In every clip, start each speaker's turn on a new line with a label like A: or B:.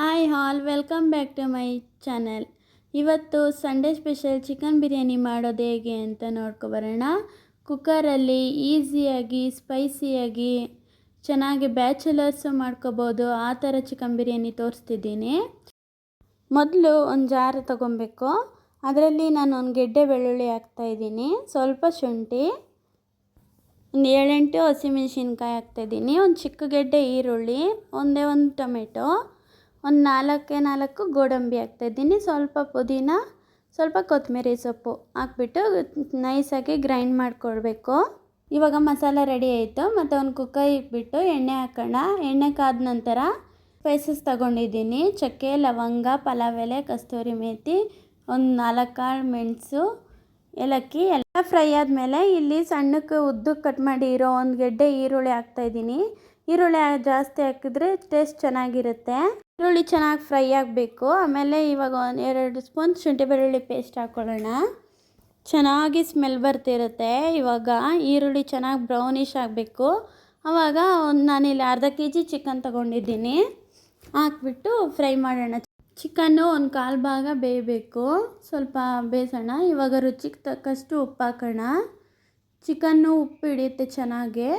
A: Hi all, welcome back to my channel. ಇವತ್ತು Sunday special chicken biryani ಮಾಡೋದು ಹೇಗೆ ಅಂತ ನೋಡ್ಕೊಬರೋಣ ಕುಕ್ಕರಲ್ಲಿ ಈಸಿಯಾಗಿ, ಸ್ಪೈಸಿಯಾಗಿ, ಚೆನ್ನಾಗಿ ಬ್ಯಾಚುಲರ್ಸು ಮಾಡ್ಕೋಬೋದು. ಆ ಥರ ಚಿಕನ್ ಬಿರಿಯಾನಿ ತೋರಿಸ್ತಿದ್ದೀನಿ. ಮೊದಲು ಒಂದು ಜಾರ್ ತೊಗೊಬೇಕು. ಅದರಲ್ಲಿ ನಾನು ಒಂದು ಗೆಡ್ಡೆ ಬೆಳ್ಳುಳ್ಳಿ ಹಾಕ್ತಾಯಿದ್ದೀನಿ ಸ್ವಲ್ಪ ಶುಂಠಿ, ಒಂದು ಏಳೆಂಟು ಹಸಿಮೆಣ್ಸಿನ್ಕಾಯಿ ಹಾಕ್ತಾಯಿದ್ದೀನಿ ಒಂದು ಚಿಕ್ಕ ಗೆಡ್ಡೆ ಈರುಳ್ಳಿ, ಒಂದೇ ಒಂದು ಟೊಮೆಟೊ. ಒಂದು ನಾಲ್ಕೇ ನಾಲ್ಕು ಗೋಡಂಬಿ ಹಾಕ್ತಾಯಿದ್ದೀನಿ ಸ್ವಲ್ಪ ಪುದೀನ, ಸ್ವಲ್ಪ ಕೊತ್ತಂಬರಿ ಸೊಪ್ಪು ಹಾಕ್ಬಿಟ್ಟು ನೈಸಾಗಿ ಗ್ರೈಂಡ್ ಮಾಡಿಕೊಡ್ಬೇಕು. ಇವಾಗ ಮಸಾಲ ರೆಡಿ ಆಯಿತು. ಮತ್ತು ಒಂದು ಕುಕ್ಕರ್ ಇಟ್ಬಿಟ್ಟು ಎಣ್ಣೆ ಹಾಕೋಣ. ಎಣ್ಣೆ ಕಾದ ನಂತರ ಸ್ಪೈಸಸ್ ತಗೊಂಡಿದ್ದೀನಿ. ಚಕ್ಕೆ, ಲವಂಗ ಪಲಾವ್ ಎಲೆ ಕಸ್ತೂರಿ ಮೇಥಿ ಒಂದು ನಾಲ್ಕು ಕಾಳು ಮೆಣಸು, ಏಲಕ್ಕಿ ಎಲ್ಲ ಫ್ರೈ ಆದಮೇಲೆ ಇಲ್ಲಿ ಸಣ್ಣಕ್ಕೆ ಉದ್ದಕ್ಕೆ ಕಟ್ ಮಾಡಿ ಇರೋ ಒಂದು ಗೆಡ್ಡೆ ಈರುಳ್ಳಿ ಹಾಕ್ತಾಯಿದ್ದೀನಿ ಈರುಳ್ಳಿ ಜಾಸ್ತಿ ಹಾಕಿದ್ರೆ ಟೇಸ್ಟ್ ಚೆನ್ನಾಗಿರುತ್ತೆ. ಈರುಳ್ಳಿ ಚೆನ್ನಾಗಿ ಫ್ರೈ ಆಗಬೇಕು. ಆಮೇಲೆ ಇವಾಗ ಒಂದು ಎರಡು ಸ್ಪೂನ್ ಶುಂಠಿ ಬೆಳ್ಳುಳ್ಳಿ ಪೇಸ್ಟ್ ಹಾಕ್ಕೊಳ್ಳೋಣ ಚೆನ್ನಾಗಿ ಸ್ಮೆಲ್ ಬರ್ತಿರುತ್ತೆ. ಇವಾಗ ಈರುಳ್ಳಿ ಚೆನ್ನಾಗಿ ಬ್ರೌನಿಷ್ ಆಗಬೇಕು. ಆವಾಗ ಒಂದು ನಾನಿಲ್ಲಿ ಅರ್ಧ ಕೆ ಜಿ ಚಿಕನ್ ತೊಗೊಂಡಿದ್ದೀನಿ. ಹಾಕ್ಬಿಟ್ಟು ಫ್ರೈ ಮಾಡೋಣ. ಚಿಕನ್ನು ಒಂದು ಕಾಲು ಭಾಗ ಬೇಯಬೇಕು. ಸ್ವಲ್ಪ ಬೇಯಿಸೋಣ ಇವಾಗ ರುಚಿಗೆ ತಕ್ಕಷ್ಟು ಉಪ್ಪು ಹಾಕೋಣ. ಚಿಕನ್ನು ಉಪ್ಪು ಹಿಡಿಯುತ್ತೆ ಚೆನ್ನಾಗೆ.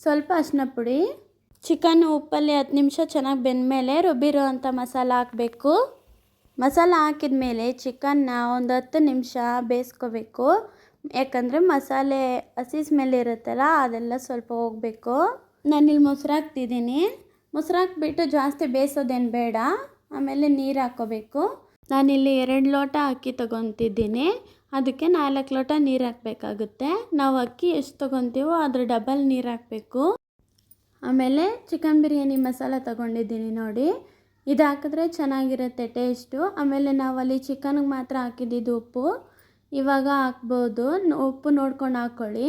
A: ಸ್ವಲ್ಪ ಅರಿಶಿನ ಪುಡಿ. ಚಿಕನ್ನು ಉಪ್ಪಲ್ಲಿ ಹತ್ತು ನಿಮಿಷ ಚೆನ್ನಾಗಿ ಬೆಂದಮೇಲೆ ರುಬ್ಬಿರೋ ಅಂಥ ಮಸಾಲ ಹಾಕಬೇಕು. ಮಸಾಲ ಹಾಕಿದ ಮೇಲೆ ಚಿಕನ್ನ ಒಂದು ಹತ್ತು ನಿಮಿಷ ಬೇಯಿಸ್ಕೋಬೇಕು. ಯಾಕಂದರೆ ಮಸಾಲೆ ಹಸಿ ಸ್ಮೆಲ್ ಇರುತ್ತಲ್ಲ, ಅದೆಲ್ಲ ಸ್ವಲ್ಪ ಹೋಗಬೇಕು. ನಾನಿಲ್ಲಿ ಮೊಸರು ಹಾಕ್ತಿದ್ದೀನಿ. ಮೊಸರು ಹಾಕ್ಬಿಟ್ಟು ಜಾಸ್ತಿ ಬೇಯಿಸೋದೇನು ಬೇಡ. ಆಮೇಲೆ ನೀರು ಹಾಕ್ಕೋಬೇಕು ನಾನಿಲ್ಲಿ ಎರಡು ಲೋಟ ಅಕ್ಕಿ ತೊಗೊತಿದ್ದೀನಿ. ಅದಕ್ಕೆ ನಾಲ್ಕು ಲೋಟ ನೀರು ಹಾಕಬೇಕಾಗುತ್ತೆ. ನಾವು ಅಕ್ಕಿ ಎಷ್ಟು ತೊಗೊತೀವೋ ಅದ್ರ ಡಬಲ್ ನೀರು ಹಾಕಬೇಕು. ಆಮೇಲೆ ಚಿಕನ್ ಬಿರಿಯಾನಿ ಮಸಾಲ ತಗೊಂಡಿದ್ದೀನಿ ನೋಡಿ. ಇದು ಹಾಕಿದ್ರೆ ಚೆನ್ನಾಗಿರುತ್ತೆ ಟೇಸ್ಟು. ಆಮೇಲೆ ನಾವಲ್ಲಿ ಚಿಕನ್ಗೆ ಮಾತ್ರ ಹಾಕಿದ್ದಿದ್ದು ಉಪ್ಪು. ಇವಾಗ ಹಾಕ್ಬೋದು. ಉಪ್ಪು ನೋಡ್ಕೊಂಡು ಹಾಕ್ಕೊಳ್ಳಿ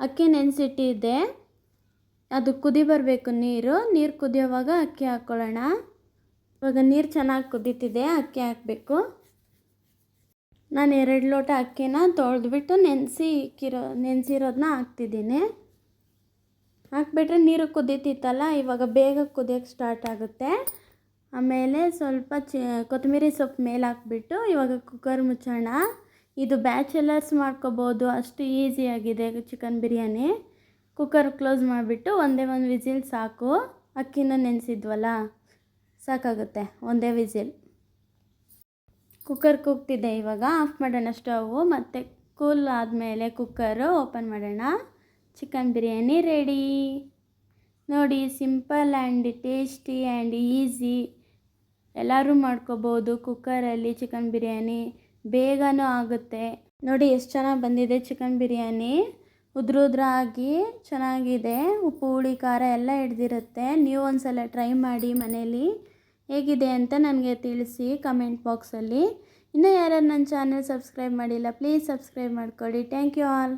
A: ಅಕ್ಕಿ ನೆನೆಸಿಟ್ಟಿದ್ದೆ. ಅದು ಕುದಿ ಬರಬೇಕು ನೀರು. ನೀರು ಕುದಿಯೋವಾಗ ಅಕ್ಕಿ ಹಾಕ್ಕೊಳ್ಳೋಣ ಇವಾಗ ನೀರು ಚೆನ್ನಾಗಿ ಕುದೀತಿದೆ, ಅಕ್ಕಿ ಹಾಕಬೇಕು. ನಾನು ಎರಡು ಲೋಟ ಅಕ್ಕಿನ ತೊಳೆದ್ಬಿಟ್ಟು ನೆನೆಸಿ ಇಕ್ಕಿರೋ ನೆನೆಸಿರೋದನ್ನ ಹಾಕ್ತಿದ್ದೀನಿ. ಹಾಕ್ಬಿಟ್ರೆ ನೀರು ಕುದೀತಿತ್ತಲ್ಲ, ಇವಾಗ ಬೇಗ ಕುದಿಯೋಕ್ಕೆ ಸ್ಟಾರ್ಟ್ ಆಗುತ್ತೆ. ಆಮೇಲೆ ಸ್ವಲ್ಪ ಚಿ, ಕೊತ್ತಂಬರಿ ಸೊಪ್ಪು ಮೇಲೆ ಹಾಕ್ಬಿಟ್ಟು ಇವಾಗ ಕುಕ್ಕರ್ ಮುಚ್ಚೋಣ. ಇದು ಬ್ಯಾಚುಲರ್ಸ್ ಮಾಡ್ಕೋಬೋದು, ಅಷ್ಟು ಈಸಿಯಾಗಿದೆ ಚಿಕನ್ ಬಿರಿಯಾನಿ. ಕುಕ್ಕರ್ ಕ್ಲೋಸ್ ಮಾಡಿಬಿಟ್ಟು ಒಂದೇ ಒಂದು ವಿಸಿಲ್ ಸಾಕು. ಅಕ್ಕಿನ ನೆನೆಸಿದ್ವಲ್ಲ, ಸಾಕಾಗುತ್ತೆ ಒಂದೇ ವಿಸಿಲ್. ಕುಕ್ಕರ್ ಕೂಗ್ತಿದೆ ಇವಾಗ ಆಫ್ ಮಾಡೋಣ ಸ್ಟವ್ ಮತ್ತು ಕೂಲ್ ಆದಮೇಲೆ ಕುಕ್ಕರು ಓಪನ್ ಮಾಡೋಣ. Chicken biryani ready. ನೋಡಿ, simple and tasty and easy. ಎಲ್ಲರೂ ಮಾಡ್ಕೋಬೋದು ಕುಕ್ಕರಲ್ಲಿ ಚಿಕನ್ ಬಿರಿಯಾನಿ. ಬೇಗನೂ ಆಗುತ್ತೆ. ನೋಡಿ, ಎಷ್ಟು ಚೆನ್ನಾಗಿ ಬಂದಿದೆ ಚಿಕನ್ ಬಿರಿಯಾನಿ. ಉದ್ರುದ್ರಾಗಿ ಚೆನ್ನಾಗಿದೆ. ಉಪ್ಪು, ಹುಳಿ, ಖಾರ ಎಲ್ಲ ಹಿಡ್ದಿರುತ್ತೆ. ನೀವು ಒಂದು ಸಲ ಟ್ರೈ ಮಾಡಿ ಮನೇಲಿ. ಹೇಗಿದೆ ಅಂತ ನನಗೆ ತಿಳಿಸಿ ಕಮೆಂಟ್ ಬಾಕ್ಸಲ್ಲಿ. ಇನ್ನೂ ಯಾರು ನನ್ನ ಚಾನಲ್ ಸಬ್ಸ್ಕ್ರೈಬ್ ಮಾಡಿಲ್ಲ, ಪ್ಲೀಸ್ ಸಬ್ಸ್ಕ್ರೈಬ್ ಮಾಡ್ಕೊಳ್ಳಿ ಥ್ಯಾಂಕ್ ಯು ಆಲ್.